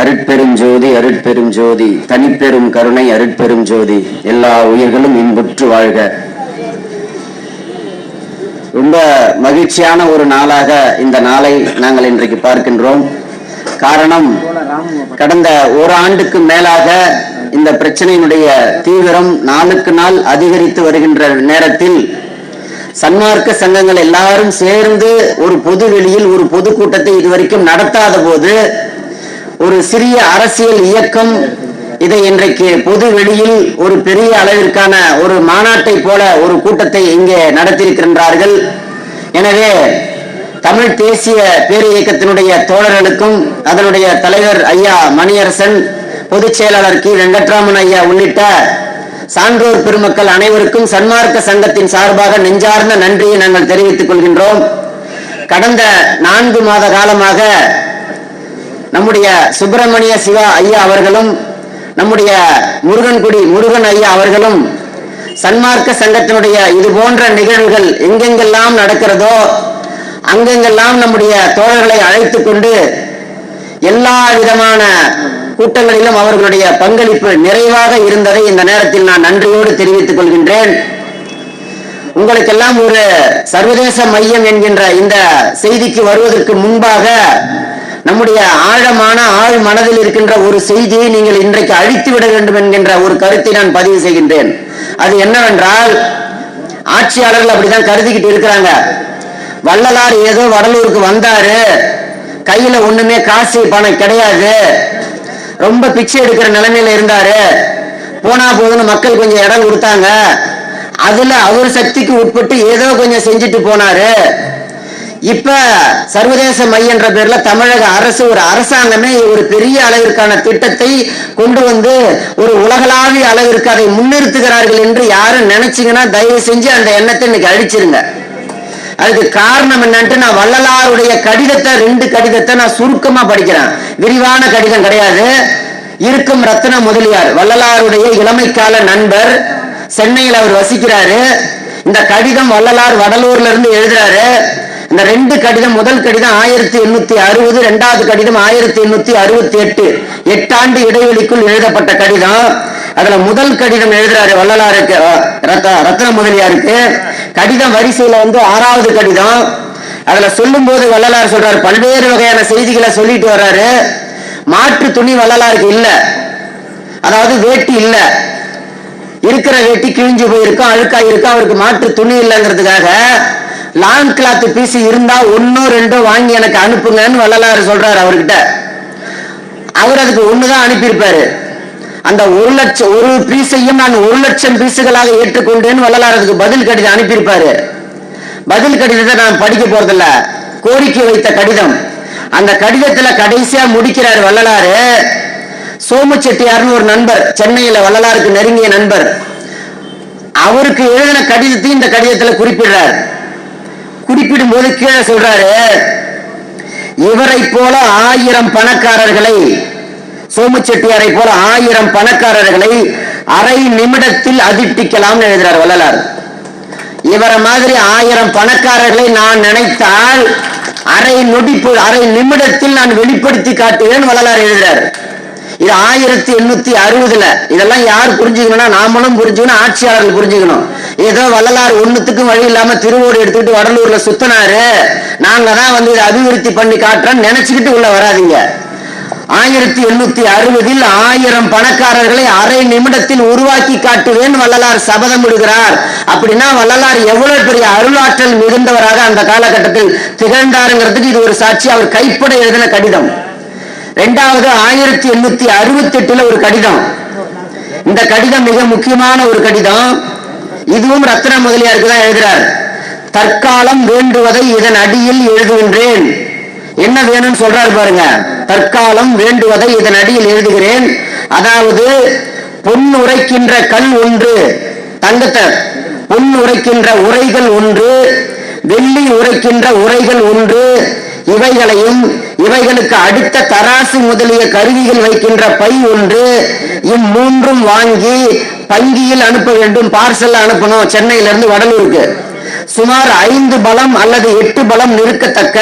அருட்பெரும் ஜோதி அருட்பெரும் ஜோதி. தனிப்பெரும் கருணை அருட்பெரும் ஜோதி. எல்லா உயிர்களும் இன்புற்று வாழ்க. ரொம்ப மகிழ்ச்சியான ஒரு நாளாக இந்த நாளை நாங்கள் இன்றைக்கு பார்க்கின்றோம். காரணம் கடந்த ஓராண்டுக்கு மேலாக இந்த பிரச்சனையினுடைய தீவிரம் நாளுக்கு நாள் அதிகரித்து வருகின்ற நேரத்தில் சன்மார்க்க சங்கங்கள் எல்லாரும் சேர்ந்து ஒரு பொது வெளியில் ஒரு பொதுக்கூட்டத்தை இதுவரைக்கும் நடத்தாத போது ஒரு சிறிய அரசியல் இயக்கம். இதை இன்றைக்கு பொது வெளியில் ஒரு பெரிய அளவிற்கான ஒரு மாநாட்டை போல ஒரு கூட்டத்தை இங்கே நடத்தியிருக்கின்றார்கள். எனவே தமிழ் தேசிய பேரு இயக்கத்தினுடைய தோழர்களுக்கும் அதனுடைய தலைவர் ஐயா மணியரசன் பொதுச் செயலாளர் கி. வெங்கட்ராமன் ஐயா உள்ளிட்ட சான்றோர் பெருமக்கள் அனைவருக்கும் சன்மார்க்க சங்கத்தின் சார்பாக நெஞ்சார்ந்த நன்றியை நாங்கள் தெரிவித்துக் கொள்கின்றோம். கடந்த நான்கு மாத காலமாக நம்முடைய சுப்பிரமணிய சிவா ஐயா அவர்களும் நம்முடைய முருகன்குடி முருகன் ஐயா அவர்களும் சன்மார்க்க சங்கத்தினுடைய இது போன்ற நிகழ்வுகள் எங்கெங்கெல்லாம் நடக்கிறதோ அங்கெங்கெல்லாம் நம்முடைய தோழர்களை அழைத்துக் கொண்டு எல்லா விதமான கூட்டங்களிலும் அவர்களுடைய பங்களிப்பு நிறைவாக இருந்ததை இந்த நேரத்தில் நான் நன்றியோடு தெரிவித்துக் கொள்கின்றேன். உங்களுக்கெல்லாம் ஒரு சர்வதேச மையம் என்கின்ற இந்த செய்திக்கு வருவதற்கு முன்பாக நம்முடைய ஆழமான ஆழ் மனதில் இருக்கின்ற ஒரு செய்தியை நீங்கள் இன்றைக்கு அழித்து விட வேண்டும் என்கின்ற ஒரு கருத்தை நான் பதிவு செய்கின்றேன். அது என்னவென்றால் ஆட்சியாளர்கள் அப்படிதான் கருதிக்கிட்டு இருக்கிறாங்க. வள்ளலார் ஏதோ வடலூருக்கு வந்தாரு. கையில ஒண்ணுமே காசு பணம் கிடையாது. ரொம்ப பிச்சை எடுக்கிற நிலைமையில இருந்தாரு. போனா போதுன்னு மக்கள் கொஞ்சம் இடம் கொடுத்தாங்க. அதுல அவர் சக்திக்கு உட்பட்டு ஏதோ கொஞ்சம் செஞ்சுட்டு போனாரு. இப்ப சர்வதேச மையன்ற பேர்ல தமிழக அரசு ஒரு அரசாங்கமே ஒரு பெரிய அளவிற்கான திட்டத்தை கொண்டு வந்து ஒரு உலகளாவிய அளவிற்கு அதை முன்னிறுத்துகிறார்கள் என்று யாரும் நினைச்சீங்கன்னா தயவு செஞ்சு அந்த எண்ணத்தை இன்னைக்கு அழிச்சிருங்க. அதுக்கு காரணம் என்னன்ட்டு நான் வள்ளலாருடைய கடிதத்தை ரெண்டு கடிதத்தை நான் சுருக்கமா படிக்கிறேன். விரிவான கடிதம் கிடையாது. இருக்கும் ரத்ன முதலியார் வள்ளலாருடைய இளமைக்கால நண்பர் சென்னையில் அவர் வசிக்கிறாரு. இந்த கடிதம் வள்ளலார் வடலூர்ல இருந்து எழுதுறாரு. இந்த ரெண்டு கடிதம் முதல் கடிதம் ஆயிரத்தி எண்ணூத்தி அறுபது ரெண்டாவது கடிதம் ஆயிரத்தி எண்ணூத்தி அறுபத்தி எட்டு. எட்டாண்டு இடைவெளிக்குள் எழுதப்பட்ட கடிதம். அதுல முதல் கடிதம் எழுதுறாரு வள்ளலாருக்கு ரத்த ரத்ன முதலியாருக்கு. கடிதம் வரிசையில வந்து ஆறாவது கடிதம். அதுல சொல்லும் போது வள்ளலார் சொல்றாரு பல்வேறு வகையான செய்திகளை சொல்லிட்டு வர்றாரு. மாற்று துணி வள்ளலாருக்கு இல்ல. அதாவது வேட்டி இல்ல. இருக்கிற வேட்டி கிழிஞ்சு போயிருக்கும் அழுக்கா இருக்கும் அவருக்கு மாற்று துணி இல்லைங்கிறதுக்காக லாங் கிளாத் பீஸ் இருந்தா ஒன்னோ ரெண்டோ வாங்கி எனக்கு அனுப்புங்கன்னு வள்ளலார் சொல்றாரு அவர்கிட்ட. அவர் அதுக்கு ஒண்ணுதான் அனுப்பியிருப்பாரு. அந்த ஒரு லட்சம் ஒரு பீஸையும் நான் ஒரு லட்சம் பீஸுகளாக ஏற்றுக்கொண்டேன்னு வள்ளலார் அதுக்கு பதில் கடிதம் அனுப்பியிருப்பாரு. பதில் கடிதத்தை நான் படிக்க போறதில்ல. கோரிக்கை வைத்த கடிதம். அந்த கடிதத்துல கடைசியா முடிக்கிறார் வள்ளலாரு. சோமு செட்டியார்னு ஒரு நண்பர் சென்னையில வள்ளலாருக்கு நெருங்கிய நண்பர். அவருக்கு எழுதின கடிதத்தையும் இந்த கடிதத்துல குறிப்பிடுறார். குறிப்பிடும் போது கீழே சொல்றாரு இவரை போல ஆயிரம் பணக்காரர்களை சோமு செட்டியாரை போல ஆயிரம் பணக்காரர்களை அரை நிமிடத்தில் அதிர்ட்டிக்கலாம்னு எழுதுறார் வள்ளலார். இவரை மாதிரி ஆயிரம் பணக்காரர்களை நான் நினைத்தால் அரை நொடிப்பு அரை நிமிடத்தில் நான் வெளிப்படுத்தி காட்டுகிறேன் வள்ளலார் எழுதுறார். இது ஆயிரத்தி எண்ணூத்தி அறுபதுல இதெல்லாம் யார் புரிஞ்சுக்கணும்னா நாமளும் புரிஞ்சுக்கணும் ஆட்சியாளர்கள் புரிஞ்சுக்கணும். ஏதோ வள்ளலார் ஒண்ணுத்துக்கும் வழி இல்லாம திருவோடு எடுத்துக்கிட்டு வடலூர்ல சுத்தினாரு. நாங்க தான் வந்து இதை அபிவிருத்தி பண்ணி காட்டுறோம்னு நினைச்சுக்கிட்டு உள்ள வராதீங்க. ஆயிரத்தி எண்ணூத்தி அறுபதில் ஆயிரம் பணக்காரர்களை அரை நிமிடத்தில் உருவாக்கி காட்டுவேன் வள்ளலார் சபதம் விடுகிறார் அப்படின்னா வள்ளலார் எவ்வளவு பெரிய அருளாற்றல் மிகுந்தவராக அந்த காலகட்டத்தில் திகழ்ந்தாருங்கிறதுக்கு இது ஒரு சாட்சி. அவர் கைப்பட எழுதின கடிதம். ரெண்டாவது ஆயிரத்தி எண்ணூத்தி அறுபத்தி எட்டுல ஒரு கடிதம். இந்த கடிதம் மிக முக்கியமான ஒரு கடிதம். இதுவும் ரத்ன முதலியாருக்கு தான் எழுதுறார். தற்காலம் வேண்டுவதை இதன் அடியில் எழுதுகின்றேன். என்ன வேணும்னு சொல்றாரு பாருங்க. தற்காலம் வேண்டுவதை இதன் அடியில் எழுதுகிறேன். அதாவது பொன் உரைக்கின்ற கல் ஒன்று தங்கத்தை பொன் உரைக்கின்ற உரைகள் ஒன்று வெள்ளி உரைக்கின்ற உரைகள் ஒன்று இவைகளையும் இவைகளுக்கு அடுத்த தராசு முதலிய கருவிகள் வைக்கின்ற பை ஒன்று இம்மூன்றும் வாங்கி பங்கியில் அனுப்ப வேண்டும் பார்சல் அனுப்பணும் சென்னையில இருந்து வடலூருக்கு. சுமார் ஐந்து பலம் அல்லது எட்டு பலம் நிற்கத்தக்க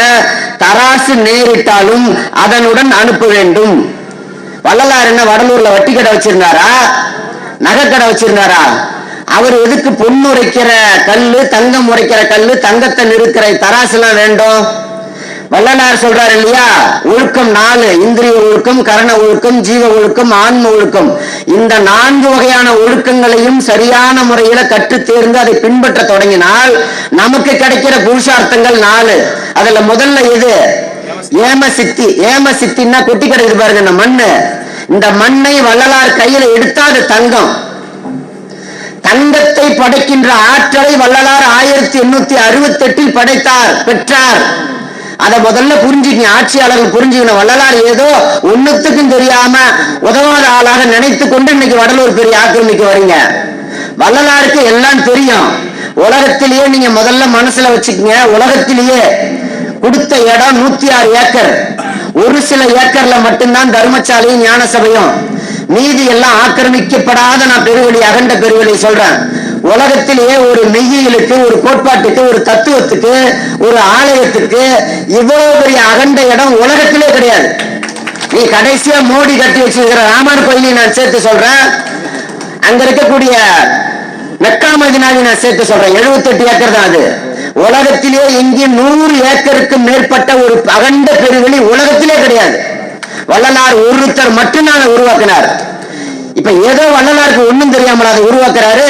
தராசு நேரிட்டாலும் அதனுடன் அனுப்ப வேண்டும். வள்ளலார் என்ன வடலூர்ல வட்டி கடை வச்சிருந்தாரா? நகை கடை வச்சிருந்தாரா? அவர் எதுக்கு பொண்ணு உரைக்கிற கல்லு தங்கம் உரைக்கிற கல்லு தங்கத்தை நிறுக்கிற தராசுலாம் வேண்டும்? வள்ளலார் சொல்றாரு இல்லையா? ஒழுக்கம் நாலு இந்திரிய ஒழுக்கம் கரண ஒழுக்கம் ஜீவ ஒழுக்கம் ஆன்ம ஒழுக்கம். இந்த நான்கு வகையான ஒழுக்கங்களையும் சரியான முறையில கற்று தேர்ந்து அதை பின்பற்ற தொடங்கினால் நமக்கு கிடைக்கிற புருஷார்த்தங்கள் நாலு. அதுல முதல்ல இது ஏம சித்தி. ஏம சித்தின்னா கொட்டி கிடக்குது பாருங்க இந்த மண்ணு. இந்த மண்ணை வள்ளலார் கையில எடுத்தா அது தங்கம். தங்கத்தை படைக்கின்ற ஆற்றலை வள்ளலார் ஆயிரத்தி எண்ணூத்தி அறுபத்தி எட்டில் படைத்தார் பெற்றார். அதை முதல்ல புரிஞ்சுக்கங்க ஆட்சியாளர்கள் புரிஞ்சுக்கணும் வள்ளலார் ஏதோ ஒன்னுத்துக்கும் தெரியாம உதவாத ஆளாக நினைத்து கொண்டு இன்னைக்கு வடலூர் பெரிய ஆக்கிரமிக்க வரீங்க. வள்ளலாருக்கு எல்லாம் தெரியும். உலகத்திலேயே நீங்க முதல்ல மனசுல வச்சுக்கங்க உலகத்திலேயே கொடுத்த இடம் நூத்தி ஆறு ஏக்கர். ஒரு சில ஏக்கர்ல மட்டும்தான் தர்மசாலையும் ஞான சபையும் மீதி எல்லாம் ஆக்கிரமிக்கப்படாத நான் பெருவெளி அகண்ட பெருவெளி சொல்றேன். உலகத்திலேயே ஒரு மெய்யியலுக்கு ஒரு கோட்பாட்டுக்கு ஒரு தத்துவத்துக்கு ஒரு ஆலயத்துக்கு இவ்வளவு பெரிய அகண்ட இடம் உலகத்திலே கிடையாது. நீ கடைசியா மோடி கட்டி வச்சிருக்கிற ராமர் கோயிலை நான் சேர்த்து சொல்றேன். அங்க இருக்கக்கூடிய மெக்கா மதினாவை நான் சேர்த்து சொல்றேன். 78 ஏக்கர் தான் அது. உலகத்திலே இங்கே நூறு ஏக்கருக்கு மேற்பட்ட ஒரு அகண்ட பெருவெளி உலகத்திலே கிடையாது. வள்ளலார் ஒருத்தர் மட்டும்தான் நான் உருவாக்கினார். இப்ப ஏதோ வள்ளலாருக்கு ஒண்ணும் தெரியாமல் அதை உருவாக்குறாரு.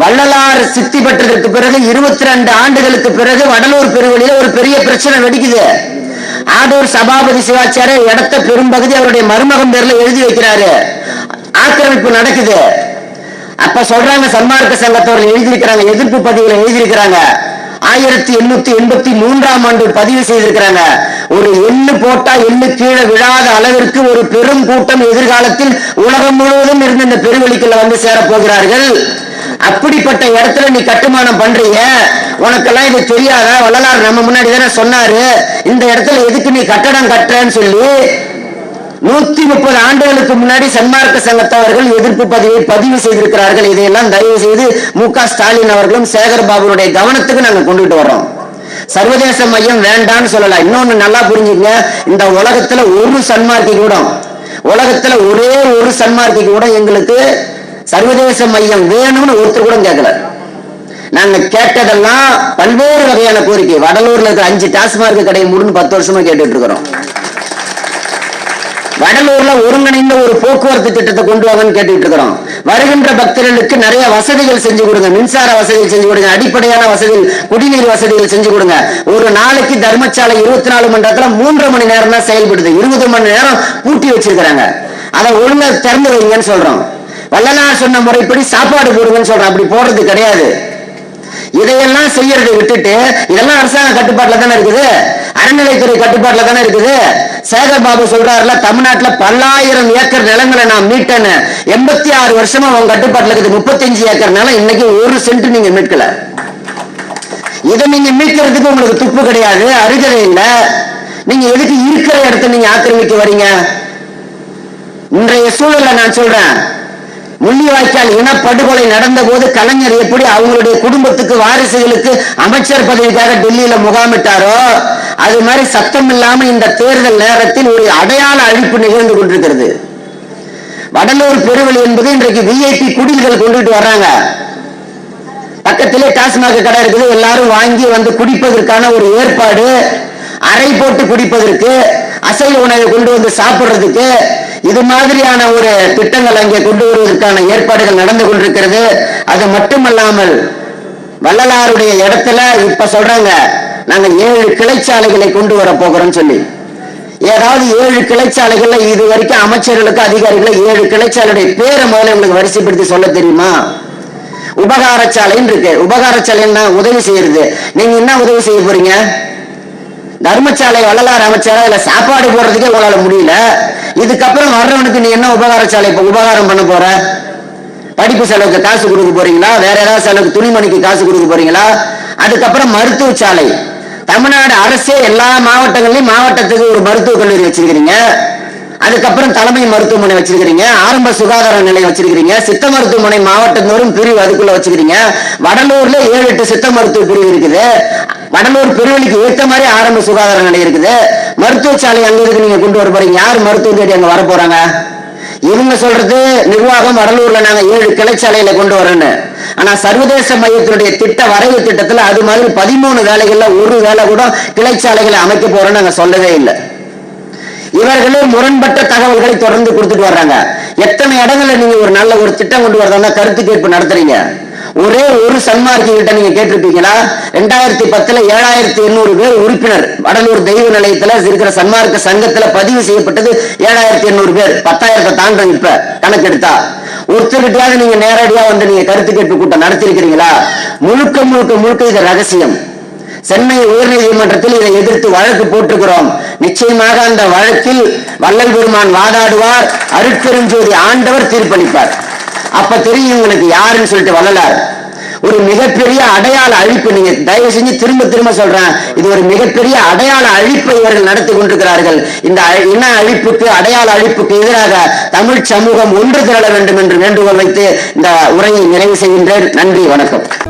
வள்ளலார் சித்தி பெற்றதற்கு பிறகு இருபத்தி ரெண்டு ஆண்டுகளுக்கு பிறகு வடலூர் பெருவெளியில ஒரு பெரிய பிரச்சனை வெடிக்குது. ஆடூர் சபாபதி சிவாச்சாரிய இடத்த பெரும்பகுதி அவருடைய மருமகன் பேர்ல எழுதி வைக்கிறாரு. ஆக்கிரமிப்பு நடக்குது. அப்ப சொல்றாங்க சன்மார்க்க சங்கத்தவர்கள் எழுதியிருக்கிறாங்க எதிர்ப்பு பதிவுகளை எழுதியிருக்கிறாங்க. ஆயிரத்தி எண்ணூத்தி எண்பத்தி மூன்றாம் ஆண்டு பதிவு செய்திருக்கிறாங்க. ஒரு எள்ளு போட்டா எள்ளு கீழே விழாத அளவிற்கு ஒரு பெரும் கூட்டம் எதிர்காலத்தில் உலகம் முழுவதும் இருந்து இந்த பெருவெளிக்குள்ள வந்து சேரப் போகிறார்கள் அப்படிப்பட்ட இடத்துல நீ கட்டுமானம் பண்றீங்க? உனக்கெல்லாம் இது தெரியாத? வள்ளலார் நம்ம முன்னாடி தானே சொன்னாரு. இந்த இடத்துல எதுக்கு நீ கட்டடம் கட்டுறேன்னு சொல்லி நூத்தி முப்பது ஆண்டுகளுக்கு முன்னாடி சன்மார்க்க சங்கத்தவர்கள் எதிர்ப்பு பதிவை பதிவு செய்திருக்கிறார்கள். இதையெல்லாம் தயவு செய்து மு க. ஸ்டாலின் அவர்களும் சேகர் பாபுனுடைய கவனத்துக்கு நாங்க கொண்டுட்டு வரோம் சர்வதேச மையம் வேண்டாம்னு சொல்லலாம் இன்னொன்னு நல்லா புரிஞ்சுங்க இந்த உலகத்துல ஒரு சன்மார்க்கி கூட உலகத்துல ஒரே ஒரு சன்மார்க்கி கூட எங்களுக்கு சர்வதேச மையம் வேணும்னு ஒருத்தர் கூட கேட்கல. நாங்க கேட்டதெல்லாம் பல்வேறு வகையான கோரிக்கை. வடலூர்ல இருக்கிற அஞ்சு டாஸ்மார்க் கடையை முடின்னு பத்து வருஷமா கேட்டுட்டு இருக்கிறோம். வடலூர்ல ஒருங்கிணைந்த ஒரு போக்குவரத்து திட்டத்தை கொண்டு வாங்கன்னு கேட்டுட்டு இருக்கிறோம். வருகின்ற பக்தர்களுக்கு நிறைய வசதிகள் செஞ்சு கொடுங்க. மின்சார வசதிகள் செஞ்சு கொடுங்க. அடிப்படையான வசதிகள் குடிநீர் வசதிகள் செஞ்சு கொடுங்க. ஒரு நாளைக்கு தர்மசாலை இருபத்தி நாலு மணி நேரத்துல மூன்றரை மணி நேரம் தான் செயல்படுது. இருபது மணி நேரம் பூட்டி வச்சிருக்கிறாங்க. அதை ஒழுங்கா திறந்து வைங்கன்னு சொல்றோம். வள்ளலார் சொன்ன முறைப்படி சாப்பாடு போடுங்கன்னு சொல்றோம் அப்படி போடுறது கிடையாது. இதையெல்லாம் செய்யறதை விட்டுட்டு இதெல்லாம் அரசாங்க கட்டுப்பாட்டுல தானே இருக்குது? அறநிலைத்துறை கட்டுப்பாட்டுல தானே இருக்குது? சேகர் பாபு சொல்றாருல தமிழ்நாட்டுல பல்லாயிரம் ஏக்கர் நிலங்களை நான் மீட்டேன்னு. எண்பத்தி ஆறு வருஷமா அவங்க கட்டுப்பாட்டுல இருக்குது. முப்பத்தஞ்சு ஏக்கர் நிலம் இன்னைக்கு ஒரு சென்ட் நீங்க மீட்கல. இதை நீங்க மீட்கிறதுக்கு உங்களுக்கு துப்பு கிடையாது அருகதை இல்லை. நீங்க எதுக்கு இருக்கிற இடத்த நீங்க ஆக்கிரமிக்க வரீங்க? இன்றைய சூழல்ல நான் சொல்றேன். முள்ளிவாய்க்கால் இனப்படுகொலை நடந்த போது கலைஞர் எப்படி அவங்களுடைய குடும்பத்துக்கு வாரிசுகளுக்கு அமைச்சர் பதவிக்காக டெல்லியில முகாமிட்டாரோ அது மாதிரி சத்தம் இல்லாமல் இந்த தேர்தல் நேரத்தில் ஒரு அடையாள அழிப்பு நிகழ்ந்து கொண்டிருக்கிறது. வடலூர் பெருவழி என்பது இன்றைக்கு விஐபி குடில்கள் கொண்டுட்டு வர்றாங்க. பக்கத்திலே டாஸ்மாக கடை இருக்குது எல்லாரும் வாங்கி வந்து குடிப்பதற்கான ஒரு ஏற்பாடு அறை போட்டு குடிப்பதற்கு அசைவ உணவை கொண்டு வந்து சாப்பிடுறதுக்கு இது மாதிரியான ஒரு திட்டங்கள் அங்கே கொண்டு வருவதற்கான ஏற்பாடுகள் நடந்து கொண்டிருக்கிறது. அது மட்டுமல்லாமல் வள்ளலாருடைய இடத்துல இப்ப சொல்றாங்க நாங்க ஏழு கிளைச்சாலைகளை கொண்டு வர போகிறோம் சொல்லி. ஏதாவது ஏழு கிளைச்சாலைகள்ல இது வரைக்கும் அமைச்சர்களுக்கு அதிகாரிகளை ஏழு கிளைச்சாலையுடைய பேரை முதல்ல உங்களுக்கு வரிசைப்படுத்தி சொல்ல தெரியுமா? உபகாரச்சாலைன்னு இருக்கு. உபகாரச்சாலைன்னா உதவி செய்யறது. நீங்க என்ன உதவி செய்ய போறீங்க? தர்மசாலை வள்ளலார் அமைச்சரா? இல்ல சாப்பாடு போடுறதுக்கே உங்களால முடியல. இதுக்கப்புறம் வர்றவனுக்கு நீ என்ன உபகாரச்சாலை இப்ப உபகாரம் பண்ண போற? படிப்பு செலவுக்கு காசு கொடுக்க போறீங்களா? வேற ஏதாவது செலவுக்கு துணிமணிக்கு காசு கொடுக்க போறீங்களா? அதுக்கப்புறம் மருத்துவ சாலை தமிழ்நாடு அரசே எல்லா மாவட்டங்கள்லயும் மாவட்டத்துக்கு ஒரு மருத்துவக் கல்லூரி வச்சிருக்கிறீங்க. அதுக்கப்புறம் தலைமை மருத்துவமனை வச்சிருக்கிறீங்க. ஆரம்ப சுகாதார நிலையம் வச்சிருக்கிறீங்க. சித்த மருத்துவமனை மாவட்டந்தோறும் பிரிவு அதுக்குள்ள வச்சிருக்கிறீங்க. வடலூர்ல ஏழு எட்டு சித்த மருத்துவ பிரிவு இருக்குது. வடலூர் பெருவெளிக்கு ஏற்ற மாதிரி ஆரம்ப சுகாதார நிலையம் இருக்குது. மருத்துவ சாலை அங்க இருக்கு நீங்க கொண்டு வர போறீங்க? யார் மருத்துவம் தேடி அங்க வர போறாங்க? இவங்க சொல்றது நிர்வாகம் வடலூர்ல நாங்க ஏழு கிளைச்சாலையில கொண்டு வரோன்னு. ஆனா சர்வதேச மையத்தினுடைய திட்ட வரைவு திட்டத்துல அது மாதிரி பதிமூணு வேலைகள்ல ஒரு வேலை கூட கிளைச்சாலைகளை அமைக்க போறோம்னு நாங்க சொல்லவே இல்லை. இவர்களே முரண்பட்ட தகவல்களை தொடர்ந்து கொடுத்துட்டு வர்றாங்க. எத்தனை இடங்கள்ல நீங்க ஒரு நல்ல ஒரு திட்டம் கொண்டு வரதா கருத்து கேட்பு நடத்துறீங்க? ஒரே ஒரு சன்மார்க்கி கிட்ட நீங்க கேட்டிருப்பீங்களா? ரெண்டாயிரத்தி பத்துல ஏழாயிரத்தி எண்ணூறு பேர் உறுப்பினர் வடலூர் தெய்வ நிலையத்துல இருக்கிற சன்மார்க்க சங்கத்துல பதிவு செய்யப்பட்டது ஏழாயிரத்தி எண்ணூறு பேர். பத்தாயிரத்தை தாண்டும் இப்ப கணக்கெடுத்தா. ஒருத்தருக்கிட்டையாவது நீங்க நேரடியா வந்து நீங்க கருத்து கேட்பு கூட்டம் நடத்திருக்கிறீங்களா? முழுக்க முழுக்க முழுக்க இது ரகசியம். சென்னை உயர்நீதிமன்றத்தில் இதை எதிர்த்து வழக்கு போட்டிருக்கிறோம். நிச்சயமாக அந்த வழக்கில் வல்லல் பெருமான் வாதாடுவார் அருட்பெருஞ்சோதி ஆண்டவர் தீர்ப்பளிப்பார். அப்ப தெரியும் உங்களுக்கு யாருன்னு சொல்லிட்டு வள்ளலார். ஒரு மிகப்பெரிய அடையாள அழிப்பு நீங்க தயவு செஞ்சு திரும்ப திரும்ப சொல்றேன். இது ஒரு மிகப்பெரிய அடையாள அழிப்பை இவர்கள் நடத்தி கொண்டிருக்கிறார்கள். இந்த இன அழிப்புக்கு அடையாள அழிப்புக்கு எதிராக தமிழ் சமூகம் ஒன்று திரள வேண்டும் என்று வேண்டுகோள் வைத்து இந்த உரையை நிறைவு செய்கின்றேன். நன்றி வணக்கம்.